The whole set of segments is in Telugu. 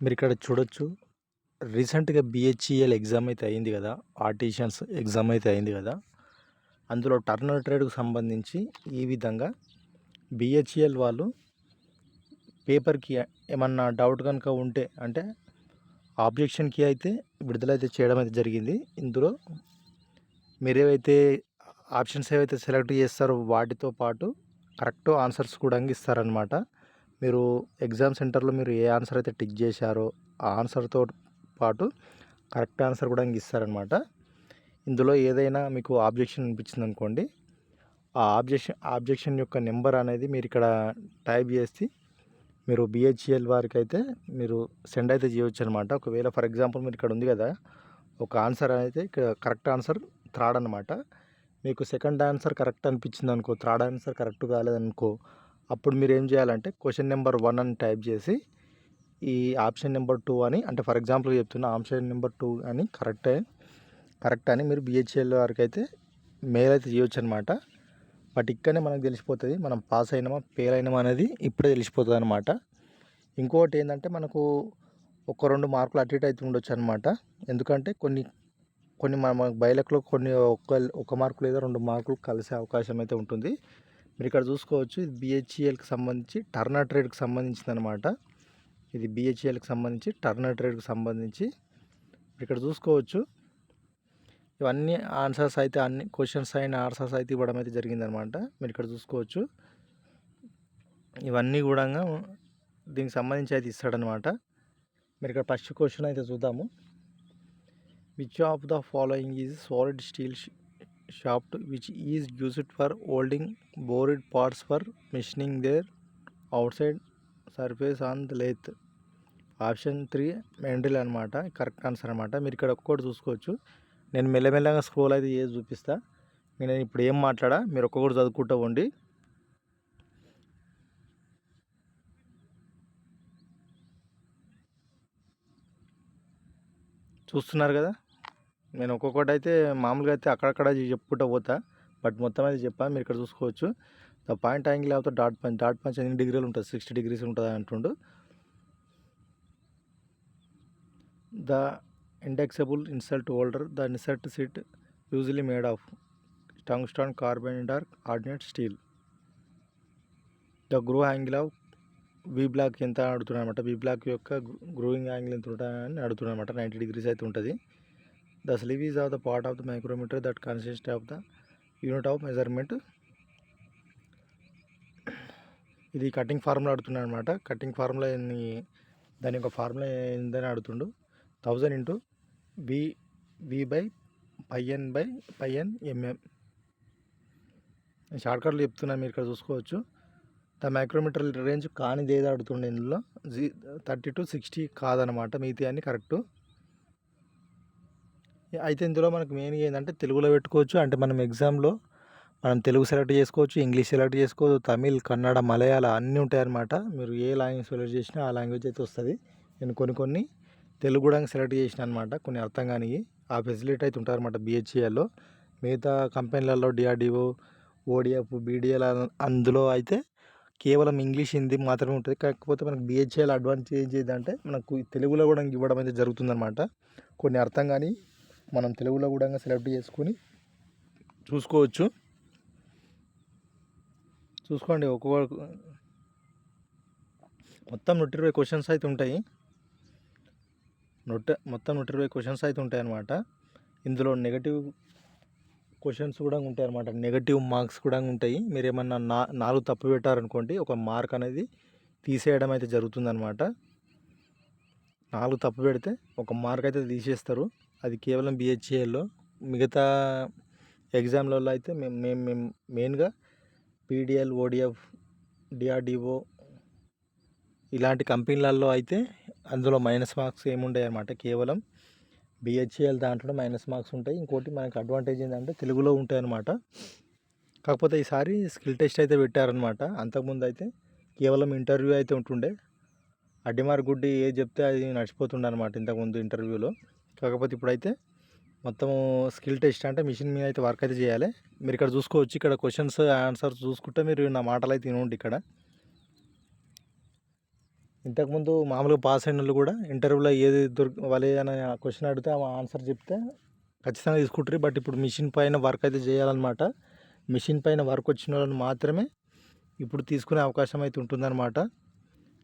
మీరు ఇక్కడ చూడొచ్చు. రీసెంట్గా బిహెచ్ఈఎల్ ఎగ్జామ్ అయితే అయింది కదా. ఆర్టిషియన్స్ ఎగ్జామ్ అయితే అయింది కదా. అందులో టర్నర్ ట్రేడ్కు సంబంధించి ఈ విధంగా బిహెచ్ఈఎల్ వాళ్ళు పేపర్కి ఏమన్నా డౌట్ కనుక ఉంటే అంటే ఆబ్జెక్షన్కి అయితే విడుదలైతే చేయడం అయితే జరిగింది. ఇందులో మీరు ఏవైతే ఆప్షన్స్ ఏవైతే సెలెక్ట్ చేస్తారో వాటితో పాటు కరెక్ట్ ఆన్సర్స్ కూడా ఇస్తారనమాట మీరు ఎగ్జామ్ సెంటర్లో మీరు ఏ ఆన్సర్ అయితే టిక్ చేశారో ఆ ఆన్సర్తో పాటు కరెక్ట్ ఆన్సర్ కూడా ఇస్తారనమాట ఇందులో ఏదైనా మీకు ఆబ్జెక్షన్ అనిపించింది అనుకోండి ఆ ఆబ్జెక్షన్ ఆబ్జెక్షన్ యొక్క నెంబర్ అనేది మీరు ఇక్కడ టైప్ చేసి మీరు బిహెచ్ఎల్ వారికి అయితే మీరు సెండ్ అయితే చేయొచ్చు అనమాట ఒకవేళ ఫర్ ఎగ్జాంపుల్ మీరు ఇక్కడ ఉంది కదా ఒక ఆన్సర్ అయితే ఇక్కడ కరెక్ట్ ఆన్సర్ థర్డ్ అనమాట మీకు సెకండ్ ఆన్సర్ కరెక్ట్ అనిపించింది అనుకో థర్డ్ ఆన్సర్ కరెక్ట్ కాలేదనుకో అప్పుడు మీరు ఏం చేయాలంటే క్వశ్చన్ నెంబర్ వన్ అని టైప్ చేసి ఈ ఆప్షన్ నెంబర్ టూ అని అంటే ఫర్ ఎగ్జాంపుల్ చెప్తున్నా ఆప్షన్ నెంబర్ టూ అని కరెక్ట్ కరెక్ట్ అని మీరు బిహెచ్ఎల్ వారికి అయితే మెయిల్ అయితే చేయొచ్చు అనమాట బట్ ఇక్కడనే మనకు తెలిసిపోతుంది మనం పాస్ అయినామా ఫెయిల్ అయినామా అనేది ఇప్పుడే తెలిసిపోతుంది అనమాట ఇంకోటి ఏంటంటే మనకు ఒక రెండు మార్కులు అటు ఇటు అయితే ఉండొచ్చు అనమాట ఎందుకంటే కొన్ని కొన్ని మన బయలకులో కొన్ని ఒక ఒక మార్కు లేదా రెండు మార్కులు కలిసే అవకాశం అయితే ఉంటుంది. మీరు ఇక్కడ చూసుకోవచ్చు ఇది బిహెచ్ఈఎల్కి సంబంధించి టర్నర్ ట్రేడ్కి సంబంధించింది అనమాట ఇది బిహెచ్ఈఎల్కి సంబంధించి టర్నర్ ట్రేడ్కి సంబంధించి ఇక్కడ చూసుకోవచ్చు. ఇవన్నీ ఆన్సర్స్ అయితే అన్ని క్వశ్చన్స్ అయిన ఆన్సర్స్ అయితే ఇవ్వడం అయితే జరిగిందనమాట మీరు ఇక్కడ చూసుకోవచ్చు. ఇవన్నీ కూడా దీనికి సంబంధించి అయితే ఇస్తాడనమాట మీరు ఇక్కడ ఫస్ట్ క్వశ్చన్ అయితే చూద్దాము. Which of the following is solid steel shaft which is used for holding board parts for machining their outside surface on the lathe. Option three mandrel అనమాట కరెక్ట్ ఆన్సర్ అనమాట మీరు ఇక్కడ ఒక్కొక్కటి చూసుకోవచ్చు. నేను మెల్లమెల్లగా స్క్రోల్ అయితే చేసి చూపిస్తా. నేను ఇప్పుడు ఏం మాట్లాడా మీరు ఒక్కొక్కటి చదువుకుంటూ ఉండి. చూస్తున్నారు కదా? నేను ఒక్కొక్కటి అయితే మామూలుగా అయితే అక్కడక్కడ చెప్పుకుంటూ పోతా. బట్ మొత్తం అయితే చెప్పాను మీరు ఇక్కడ చూసుకోవచ్చు. ద పాయింట్ యాంగిల్ లేకపోతే డాట్ పంచ్ డాట్ పంచ్ ఎన్ని డిగ్రీలు ఉంటుంది? సిక్స్టీ డిగ్రీస్ ఉంటుంది అంటుండు. The indexable insert holder the insert seat usually made of tungsten carbon dark ordinate steel. The grow angle of V block ఎంత అడుగుతున్నాడు అనమాట వి బ్లాక్ యొక్క గ్రోయింగ్ యాంగిల్ ఎంత ఉంటుందని అడుగుతున్నాడు అనమాట నైంటీ డిగ్రీస్ అయితే ఉంటుంది. The sleeve is of the part of the micrometer that consist of the unit of measurement ఇది కటింగ్ ఫార్ములా అడుగుతున్నాడు అనమాట కటింగ్ ఫార్ములా దాని యొక్క ఫార్ములా ఏందని అడుగుతుండు. Thousand into B B by pi N by pi N mm షార్ట్కట్లు చెప్తున్నాను మీరు ఇక్కడ చూసుకోవచ్చు. ద మైక్రోమీటర్ రేంజ్ కానిది ఏదో అడుగుతుండే ఇందులో? జీ థర్టీ టు సిక్స్టీ కాదనమాట మిగతా అన్ని కరెక్ట్ అయితే ఇందులో మనకు మెయిన్గా ఏంటంటే తెలుగులో పెట్టుకోవచ్చు. అంటే మనం ఎగ్జామ్లో మనం తెలుగు సెలెక్ట్ చేసుకోవచ్చు ఇంగ్లీష్ సెలెక్ట్ చేసుకోవచ్చు తమిళ్ కన్నడ మలయాళ అన్నీ ఉంటాయన్నమాట. మీరు ఏ లాంగ్వేజ్ సెలెక్ట్ చేసినా ఆ లాంగ్వేజ్ అయితే వస్తుంది. నేను కొన్ని కొన్ని తెలుగు కూడా సెలెక్ట్ చేసిన అనమాట కొన్ని అర్థం కానీ ఆ ఫెసిలిటీ అయితే ఉంటారన్నమాట బిహెచ్ఏలో మిగతా కంపెనీలలో డిఆర్డిఓ ఓడిఎఫ్ బీడిఎల్ అందులో అయితే కేవలం ఇంగ్లీష్ హిందీ మాత్రమే ఉంటుంది. కాకపోతే మనకు బిహెచ్ఏల అడ్వాంటేజ్ ఏంటంటే మనకు తెలుగులో కూడా ఇవ్వడం అయితే జరుగుతుందన్నమాట. కొన్ని అర్థం కానీ మనం తెలుగులో కూడా సెలెక్ట్ చేసుకొని చూసుకోవచ్చు. చూసుకోండి ఒక్కొక్క మొత్తం నూట ఇరవై క్వశ్చన్స్ అయితే ఉంటాయి. నూట మొత్తం నూట ఇరవై క్వశ్చన్స్ అయితే ఉంటాయి అన్నమాట. ఇందులో నెగటివ్ క్వశ్చన్స్ కూడా ఉంటాయి అన్నమాట. నెగటివ్ మార్క్స్ కూడా ఉంటాయి. మీరు ఏమన్నా నా నాలుగు తప్పు పెట్టారనుకోండి ఒక మార్క్ అనేది తీసేయడం అయితే జరుగుతుందన్నమాట. నాలుగు తప్పు పెడితే ఒక మార్క్ అయితే తీసేస్తారు. అది కేవలం బిహెచ్ఏలో మిగతా ఎగ్జామ్లలో అయితే మేము మేము మేము మెయిన్గా పీడిఎల్ ఓడిఎఫ్ డిఆర్డిఓ ఇలాంటి కంపెనీలలో అయితే అందులో మైనస్ మార్క్స్ ఏముంటాయి అనమాట కేవలం బిహెచ్ఎల్ దాంట్లో మైనస్ మార్క్స్ ఉంటాయి. ఇంకోటి మనకు అడ్వాంటేజ్ ఏంటంటే తెలుగులో ఉంటాయి అనమాట కాకపోతే ఈసారి స్కిల్ టెస్ట్ అయితే పెట్టారనమాట అంతకుముందు అయితే కేవలం ఇంటర్వ్యూ అయితే ఉంటుండే. అడ్డిమార్ గుడ్డి ఏది చెప్తే అది నడిచిపోతుండే అనమాట ఇంతకుముందు ఇంటర్వ్యూలో. కాకపోతే ఇప్పుడైతే మొత్తము స్కిల్ టెస్ట్ అంటే మిషన్ మీద అయితే వర్క్ అయితే చేయాలి. మీరు ఇక్కడ చూసుకోవచ్చు ఇక్కడ క్వశ్చన్స్ ఆన్సర్స్ చూసుకుంటే మీరు నా మాటలు అయితే వినండి ఇక్కడ. ఇంతకుముందు మామూలుగా పాస్ అయిన వాళ్ళు కూడా ఇంటర్వ్యూలో ఏది దొరికి వాళ్ళు ఏదైనా క్వశ్చన్ అడిగితే ఆ ఆన్సర్ చెప్తే ఖచ్చితంగా తీసుకుంటారు. బట్ ఇప్పుడు మిషన్ పైన వర్క్ అయితే చేయాలన్నమాట. మిషన్ పైన వర్క్ వచ్చిన వాళ్ళని మాత్రమే ఇప్పుడు తీసుకునే అవకాశం అయితే ఉంటుందన్నమాట.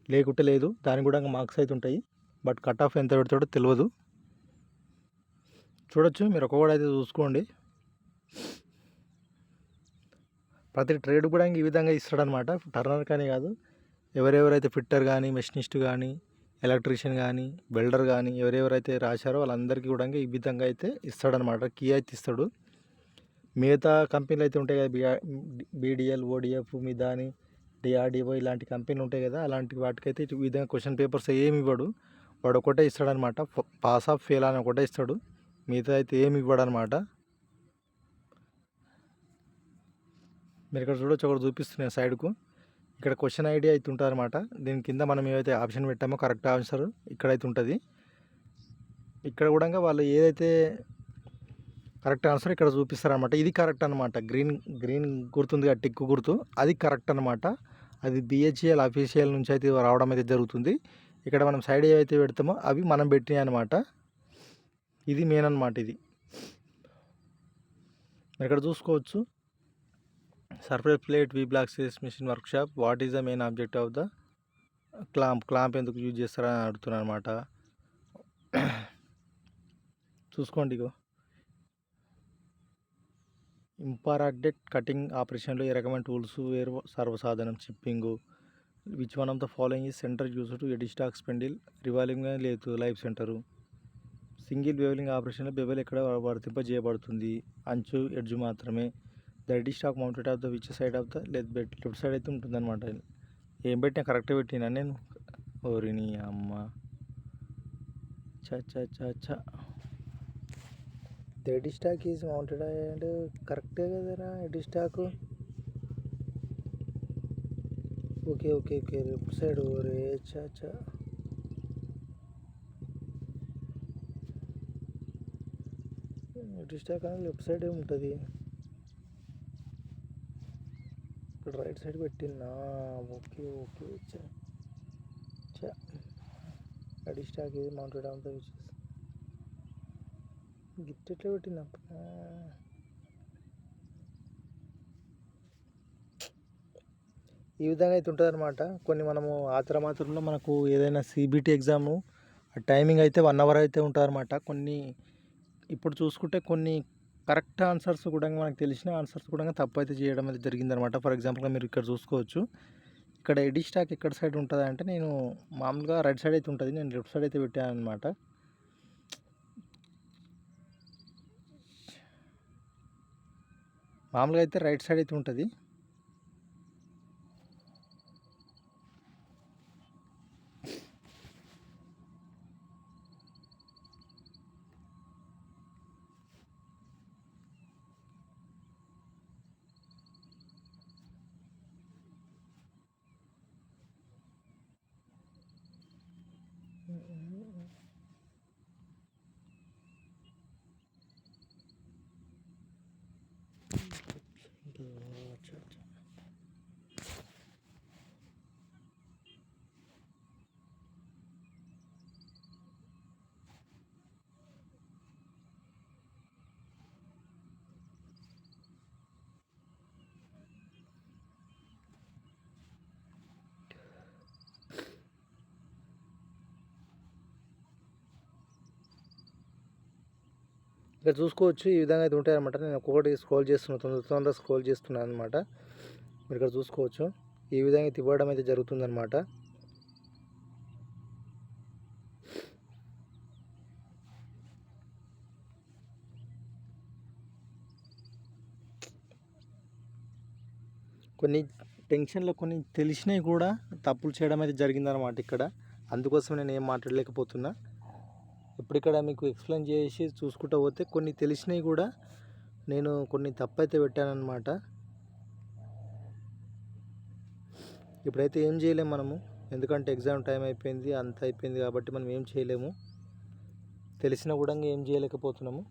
లేకుంటే లేదు దానికి కూడా మార్క్స్ అయితే ఉంటాయి. బట్ కట్ ఆఫ్ ఎంత పెడతాడో తెలియదు. చూడొచ్చు మీరు ఒక్కొక్కటి అయితే చూసుకోండి. ప్రతి ట్రేడ్ కూడా ఈ విధంగా ఇస్తాడనమాట టర్నర్ కానీ కాదు ఎవరెవరైతే ఫిట్టర్ కానీ మెషినిస్ట్ కానీ ఎలక్ట్రీషియన్ కానీ వెల్డర్ కానీ ఎవరెవరైతే రాశారో వాళ్ళందరికీ కూడా ఈ విధంగా అయితే ఇస్తాడనమాట కీ అయితే ఇస్తాడు. మిగతా కంపెనీలు అయితే ఉంటాయి కదా బీడిఎల్ ఓడిఎఫ్ మిదాని డిఆర్డిఓ ఇలాంటి కంపెనీలు ఉంటాయి కదా అలాంటి వాటికైతే ఈ విధంగా క్వశ్చన్ పేపర్స్ ఏమి ఇవ్వడు. వాడు ఒకటే ఇస్తాడనమాట పాస్ ఆఫ్ ఫెయిల్ అని ఒకటే ఇస్తాడు. మిగతా అయితే ఏమి ఇవ్వడనమాట. మీరు ఇక్కడ చూడొచ్చు ఒకటి చూపిస్తున్నాను సైడ్కు. ఇక్కడ క్వశ్చన్ ఐడి అయితే ఉంటుంది దీని కింద మనం ఏవైతే ఆప్షన్ పెట్టామో కరెక్ట్ ఆన్సర్ ఇక్కడైతే ఉంటుంది. ఇక్కడ కూడా వాళ్ళు ఏదైతే కరెక్ట్ ఆన్సర్ ఇక్కడ చూపిస్తారనమాట ఇది కరెక్ట్ అనమాట గ్రీన్ గ్రీన్ గుర్తుంది కదా టిక్ గుర్తు. అది కరెక్ట్ అనమాట అది బిహెచ్ఎల్ అఫీషియల్ నుంచి అయితే రావడం అయితే జరుగుతుంది. ఇక్కడ మనం సైడ్ ఏవైతే పెడతామో అవి మనం పెట్టినాయి అనమాట ఇది మెయిన్ అనమాట ఇది. ఇక్కడ చూసుకోవచ్చు? Surface plate V block says machine workshop what is the main object of the clamp clamp ఎందుకు యూజ్ చేస్తారని అడుగుతున్నాను అనమాట చూసుకోండి ఇగో. ఇంపారాక్టెడ్ కటింగ్ ఆపరేషన్లో ఏ రకమైన టూల్స్ వేరు సర్వసాధనం chipping which one of the following ఈ centre use to headstock spindle revolving లేదు లైఫ్ సెంటరు సింగిల్ బెవెలింగ్ ఆపరేషన్లో బెవెల్ ఎక్కడ వర్తింపజేయబడుతుంది? అంచు ఎడ్జ్ మాత్రమే. The stock mounted of the which side of the left bed left side అయితే ఉంటుందన్నమాట. ఏం పెట్టినా కరెక్ట్గా పెట్టినా నేను. ఓరిని అమ్మ. చ చ చా చ. The headstock is mounted and కరెక్టే కదరా headstock okay okay okay. Left side ఓరే చ చ. ఎడిస్టాక్ కానీ లెఫ్ట్ సైడే ఉంటుంది. ఇక్కడ రైట్ సైడ్ పెట్టినా ఓకే ఓకే చ చా అడిస్టాక్ ఇది మౌంటెడ్ ఆన్ విచెస్ గిఫ్ట్ ఎట్లా పెట్టినప్పుడు ఈ విధంగా అయితే ఉంటుంది అనమాట కొన్ని మనము ఆతర మాత్రంలో మనకు ఏదైనా సిబిటి ఎగ్జాము టైమింగ్ అయితే వన్ అవర్ అయితే ఉంటుంది అనమాట కొన్ని ఇప్పుడు చూసుకుంటే కొన్ని కరెక్ట్ ఆన్సర్స్ కూడా మనకు తెలిసిన ఆన్సర్స్ కూడా తప్పు అయితే చేయడం అయితే జరిగిందనమాట ఫర్ ఎగ్జాంపుల్గా మీరు ఇక్కడ చూసుకోవచ్చు. ఇక్కడ ఎడి స్టాక్ ఎక్కడ సైడ్ ఉంటుంది అంటే నేను మామూలుగా రైట్ సైడ్ అయితే ఉంటుంది నేను లెఫ్ట్ సైడ్ అయితే పెట్టాను అనమాట మామూలుగా అయితే రైట్ సైడ్ అయితే ఉంటుంది. 嗯嗯嗯 ఇక్కడ చూసుకోవచ్చు. ఈ విధంగా అయితే ఉంటాయి అనమాట నేను ఒక్కొక్కటి స్క్రోల్ చేస్తున్నాను తొందర తొందర స్క్రోల్ చేస్తున్నాను అనమాట మీరు ఇక్కడ చూసుకోవచ్చు. ఈ విధంగా అయితే ఇవ్వడం అయితే జరుగుతుందన్నమాట. కొన్ని టెన్షన్లో కొన్ని తెలిసినవి కూడా తప్పులు చేయడం అయితే జరిగిందనమాట ఇక్కడ. అందుకోసం నేను ఏం మాట్లాడలేకపోతున్నా. ఇప్పుడు ఇక్కడ మీకు ఎక్స్ప్లెయిన్ చేసి చూసుకుంటూ పోతే కొన్ని తెలిసినవి కూడా నేను కొన్ని తప్పైతే పెట్టానమాట ఇప్పుడైతే ఏం చేయలేము మనము. ఎందుకంటే ఎగ్జామ్ టైం అయిపోయింది అంత అయిపోయింది కాబట్టి మనం ఏం చేయలేము. తెలిసినా కూడా ఏం చేయలేకపోతున్నాము.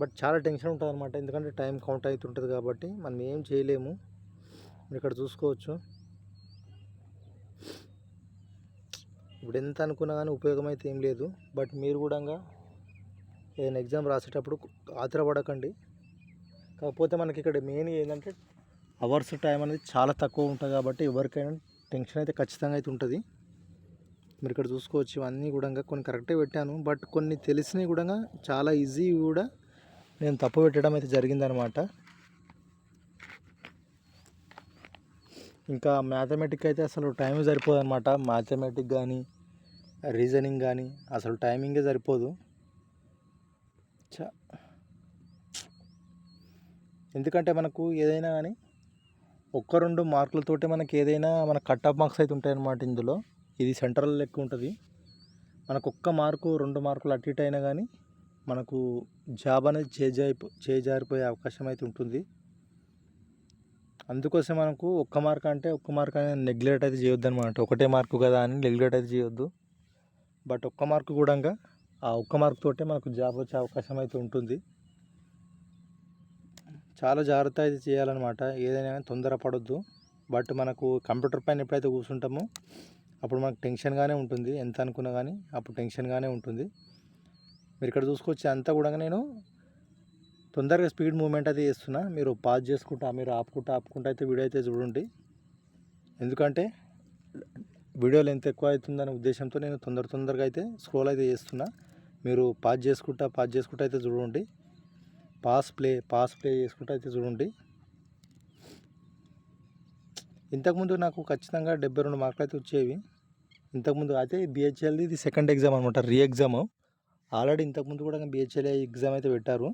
బట్ చాలా టెన్షన్ ఉంటుంది అనమాట ఎందుకంటే టైం కౌంట్ అవుతుంటుంది కాబట్టి మనం ఏం చేయలేము. మీరు ఇక్కడ చూసుకోవచ్చు. ఇప్పుడు ఎంత అనుకున్నా కానీ ఉపయోగం అయితే ఏం లేదు. బట్ మీరు కూడా ఏదైనా ఎగ్జామ్ రాసేటప్పుడు ఆత్రపడకండి. కాకపోతే మనకి ఇక్కడ మెయిన్ ఏంటంటే అవర్స్ టైం అనేది చాలా తక్కువ ఉంటుంది కాబట్టి ఎవరికైనా టెన్షన్ అయితే ఖచ్చితంగా అయితే ఉంటుంది. మీరు ఇక్కడ చూసుకోవచ్చు ఇవన్నీ కూడా కొన్ని కరెక్టే పెట్టాను. బట్ కొన్ని తెలిసినవి కూడా చాలా ఈజీ కూడా నేను తప్పు పెట్టడం అయితే జరిగిందనమాట. ఇంకా మ్యాథమెటిక్ అయితే అసలు టైం సరిపోదన్నమాట మ్యాథమెటిక్ కానీ రీజనింగ్ కానీ అసలు టైమింగే సరిపోదు. చా ఎందుకంటే మనకు ఏదైనా కానీ ఒక్క రెండు మార్కులతోటే మనకి ఏదైనా మన కట్ ఆఫ్ మార్క్స్ అయితే ఉంటాయన్నమాట ఇందులో. ఇది సెంట్రల్ లెక్క ఉంటుంది. మనకు ఒక్క మార్కు రెండు మార్కులు అటు ఇటు అయినా కానీ మనకు జాబ్ అనేది చేజారి చేజారిపోయే అవకాశం అయితే ఉంటుంది. అందుకోసం మనకు ఒక్క మార్క్ అంటే ఒక్క మార్క్ అనేది నెగ్లెక్ట్ అయితే చేయొద్దు అనమాట ఒకటే మార్కు కదా అని నెగ్లెక్ట్ అయితే చేయొద్దు. బట్ ఒక్క మార్కు కూడా ఆ ఒక్క మార్క్ తోటే మనకు జాబ్ వచ్చే అవకాశం అయితే ఉంటుంది. చాలా జాగ్రత్త అయితే చేయాలన్నమాట. ఏదైనా తొందర పడొద్దు. బట్ మనకు కంప్యూటర్ పైన ఎప్పుడైతే కూర్చుంటామో అప్పుడు మనకు టెన్షన్గానే ఉంటుంది. ఎంత అనుకున్నా కానీ అప్పుడు టెన్షన్గానే ఉంటుంది. మీరు ఇక్కడ చూసుకోవచ్చు అంతా కూడా నేను తొందరగా స్పీడ్ మూమెంట్ అయితే చేస్తున్నా. మీరు పాజ్ చేసుకుంటా మీరు ఆపుకుంటా ఆపుకుంటా అయితే వీడియో అయితే చూడండి. ఎందుకంటే వీడియోలు ఎంత ఎక్కువ అవుతుందనే ఉద్దేశంతో నేను తొందర తొందరగా అయితే స్క్రోల్ అయితే చేస్తున్నా. మీరు పాజ్ చేసుకుంటా పాజ్ చేసుకుంటా అయితే చూడండి. పాస్ ప్లే పాస్ ప్లే చేసుకుంటా అయితే చూడండి. ఇంతకుముందు నాకు ఖచ్చితంగా డెబ్బై రెండు మార్కులు అయితే వచ్చేవి. ఇంతకుముందు అయితే బిహెచ్ఎల్ది ఇది సెకండ్ ఎగ్జామ్ అనమాట రీ ఎగ్జామ్ ఆల్రెడీ ఇంతకుముందు కూడా బిహెచ్ఎల్ ఎగ్జామ్ అయితే పెట్టారు.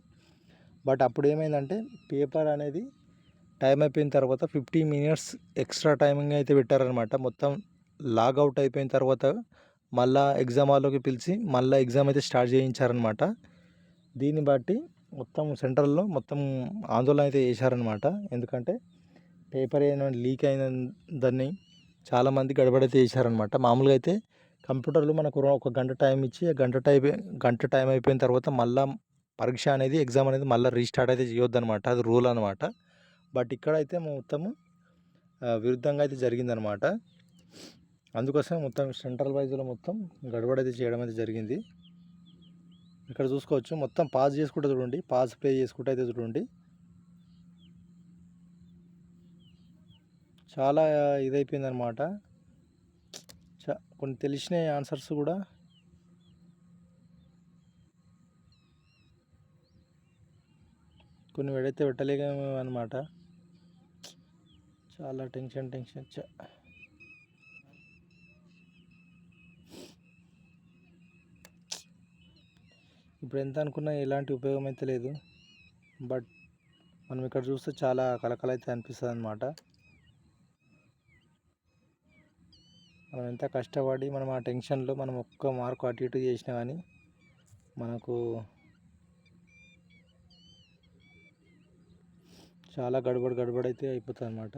బట్ అప్పుడు ఏమైందంటే పేపర్ అనేది టైం అయిపోయిన తర్వాత ఫిఫ్టీ మినిట్స్ ఎక్స్ట్రా టైమింగ్ అయితే పెట్టారనమాట మొత్తం లాగౌట్ అయిపోయిన తర్వాత మళ్ళా ఎగ్జామ్ హాల్లోకి పిలిచి మళ్ళీ ఎగ్జామ్ అయితే స్టార్ట్ చేయించారనమాట. దీన్ని బట్టి మొత్తం సెంట్రల్లో మొత్తం ఆందోళన అయితే చేశారనమాట. ఎందుకంటే పేపర్ ఏమైనా లీక్ అయిన దాన్ని చాలామంది గడబడైతే చేశారనమాట. మామూలుగా అయితే కంప్యూటర్లు మనకు ఒక గంట టైం ఇచ్చి గంట టైం గంట టైం అయిపోయిన తర్వాత మళ్ళీ పరీక్ష అనేది ఎగ్జామ్ అనేది మళ్ళీ రీస్టార్ట్ అయితే చేయొద్దు అనమాట అది రూల్ అనమాట. బట్ ఇక్కడైతే మొత్తము విరుద్ధంగా అయితే జరిగిందనమాట. అందుకోసం మొత్తం సెంట్రల్ వైజ్లో మొత్తం గడబడైతే చేయడం అయితే జరిగింది. ఇక్కడ చూసుకోవచ్చు మొత్తం పాజ్ చేసుకుంటే చూడండి పాజ్ ప్లే చేసుకుంటే అయితే చూడండి. చాలా ఇదైపోయిందనమాట కొన్ని తెలిసిన ఆన్సర్స్ కూడా. కొన్ని వెడైతే పెట్టలేము అనమాట చాలా టెన్షన్ టెన్షన్. ఇప్పుడు ఎంత అనుకున్నా ఎలాంటి ఉపయోగం అయితే లేదు. బట్ మనం ఇక్కడ చూస్తే చాలా కలకల అయితే అనిపిస్తుంది అనమాట మనం ఎంత కష్టపడి మనం ఆ టెన్షన్లో మనం ఒక్క మార్కు అటు ఇటు చేసినా కానీ మనకు చాలా గడబడి గడబడి అయితే అయిపోతుంది అనమాట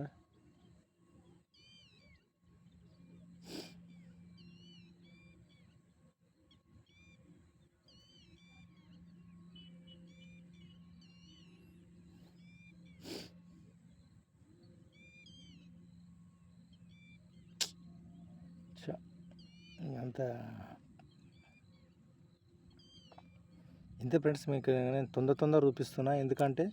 అంత ఇంతే ఫ్రెండ్స్ మీకు నేను తొందర తొందర చూపిస్తున్నా. ఎందుకంటే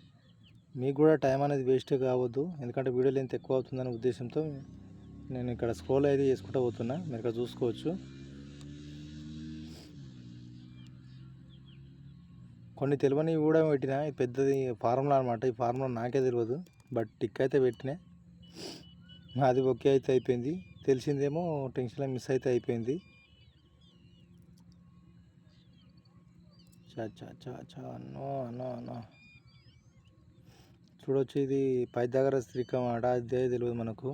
మీకు కూడా టైం అనేది వేస్ట్ కావద్దు. ఎందుకంటే వీడియో లెంత్ ఎక్కువ అవుతుందనే ఉద్దేశంతో నేను ఇక్కడ స్క్రోల్ అయితే చేసుకుంటూ పోతున్నా. మీరు ఇక్కడ చూసుకోవచ్చు. కొన్ని తెలియనివి కూడా పెట్టిన ఇది పెద్దది ఫార్ములా అనమాట ఈ ఫార్ములా నాకే తెలియదు. బట్ టిక్ అయితే పెట్టినా. అది ఓకే అయితే అయిపోయింది. తెలిసిందేమో టెన్షన్లో మిస్ అయితే అయిపోయింది. చా చా చా చా అన్నో అన్నో అన్నో చూడొచ్చు ఇది పైదాగర స్త్రీకం ఆట అదే తెలియదు మనకు.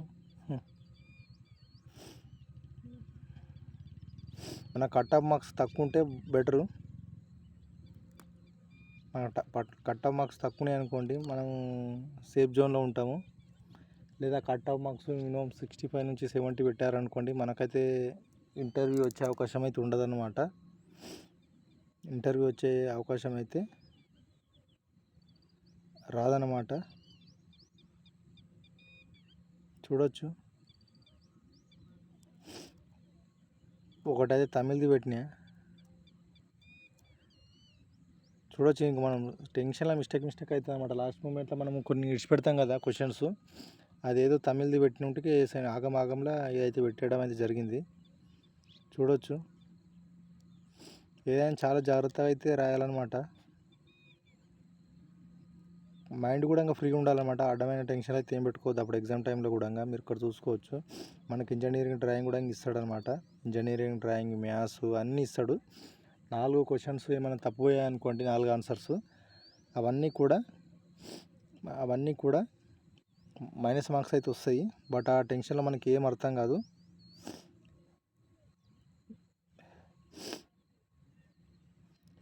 మన కట్ ఆఫ్ మార్క్స్ తక్కువ ఉంటే బెటరు. మన కట్ ఆఫ్ మార్క్స్ తక్కువనే అనుకోండి మనం సేఫ్ జోన్లో ఉంటాము. లేదా cut off marks minimum sixty five నుంచి సెవెంటీ పెట్టారనుకోండి మనకైతే ఇంటర్వ్యూ వచ్చే అవకాశం అయితే ఉండదన్నమాట. ఇంటర్వ్యూ వచ్చే అవకాశం అయితే రాదన్నమాట. చూడొచ్చు. ఒకటైతే తమిళ్ది పెట్టినా. చూడొచ్చు ఇంక మనం టెన్షన్లో మిస్టేక్ మిస్టేక్ అవుతుంది అనమాట లాస్ట్ మూమెంట్లో మనం కొన్ని ఇడిచిపెడతాం కదా క్వశ్చన్స్. అదేదో తమిళది పెట్టినట్టుకి ఆగం ఆగమాగంలో ఇదైతే పెట్టడం అయితే జరిగింది. చూడొచ్చు. ఏదైనా చాలా జాగ్రత్తగా అయితే రాయాలన్నమాట. మైండ్ కూడా ఇంకా ఫ్రీగా ఉండాలన్నమాట. అడ్డమైన టెన్షన్ అయితే ఏం పెట్టుకోవద్దు. అప్పుడు ఎగ్జామ్ టైంలో కూడా మీరు ఇక్కడ చూసుకోవచ్చు. మనకి ఇంజనీరింగ్ డ్రాయింగ్ కూడా ఇస్తాడు అనమాట ఇంజనీరింగ్ డ్రాయింగ్ మ్యాథ్స్ అన్నీ ఇస్తాడు. నాలుగు క్వశ్చన్స్ ఏమైనా తప్పు అనుకోండి నాలుగు ఆన్సర్స్. అవన్నీ కూడా అవన్నీ కూడా మైనస్ మార్క్స్ అయితే వస్తాయి. బట్ ఆ టెన్షన్లో మనకి ఏం అర్థం కాదు.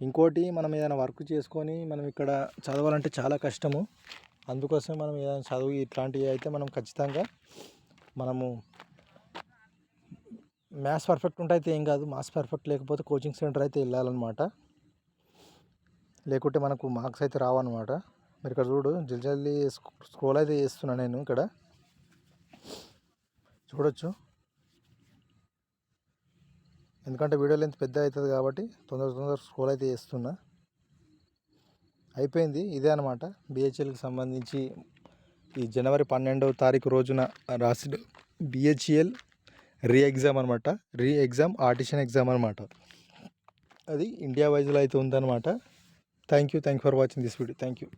ఇంకోటి మనం ఏదైనా వర్క్ చేసుకొని మనం ఇక్కడ చదవాలంటే చాలా కష్టము. అందుకోసం మనం ఏదైనా చదువు ఇట్లాంటివి అయితే మనం ఖచ్చితంగా మనము మ్యాథ్స్ పర్ఫెక్ట్ ఉంటే అయితే ఏం కాదు. మ్యాథ్స్ పర్ఫెక్ట్ లేకపోతే కోచింగ్ సెంటర్ అయితే వెళ్ళాలన్నమాట. లేకుంటే మనకు మార్క్స్ అయితే రావన్నమాట. మీరు ఇక్కడ చూడు జల్దీ జల్దీ స్క్రోల్ అయితే చేస్తున్నా నేను ఇక్కడ. చూడొచ్చు. ఎందుకంటే వీడియో లెంత్ పెద్ద అవుతుంది కాబట్టి తొందర తొందర స్క్రోల్ అయితే చేస్తున్నా. అయిపోయింది. ఇదే అనమాట బిహెచ్ఎల్కి సంబంధించి ఈ జనవరి పన్నెండవ తారీఖు రోజున రాసిన బిహెచ్ఎల్ రీ ఎగ్జామ్ అనమాట రీ ఎగ్జామ్ ఆర్టిషన్ ఎగ్జామ్ అనమాట అది ఇండియా వైజ్లో అయితే ఉందన్నమాట. Thank you thank for watching this video thank you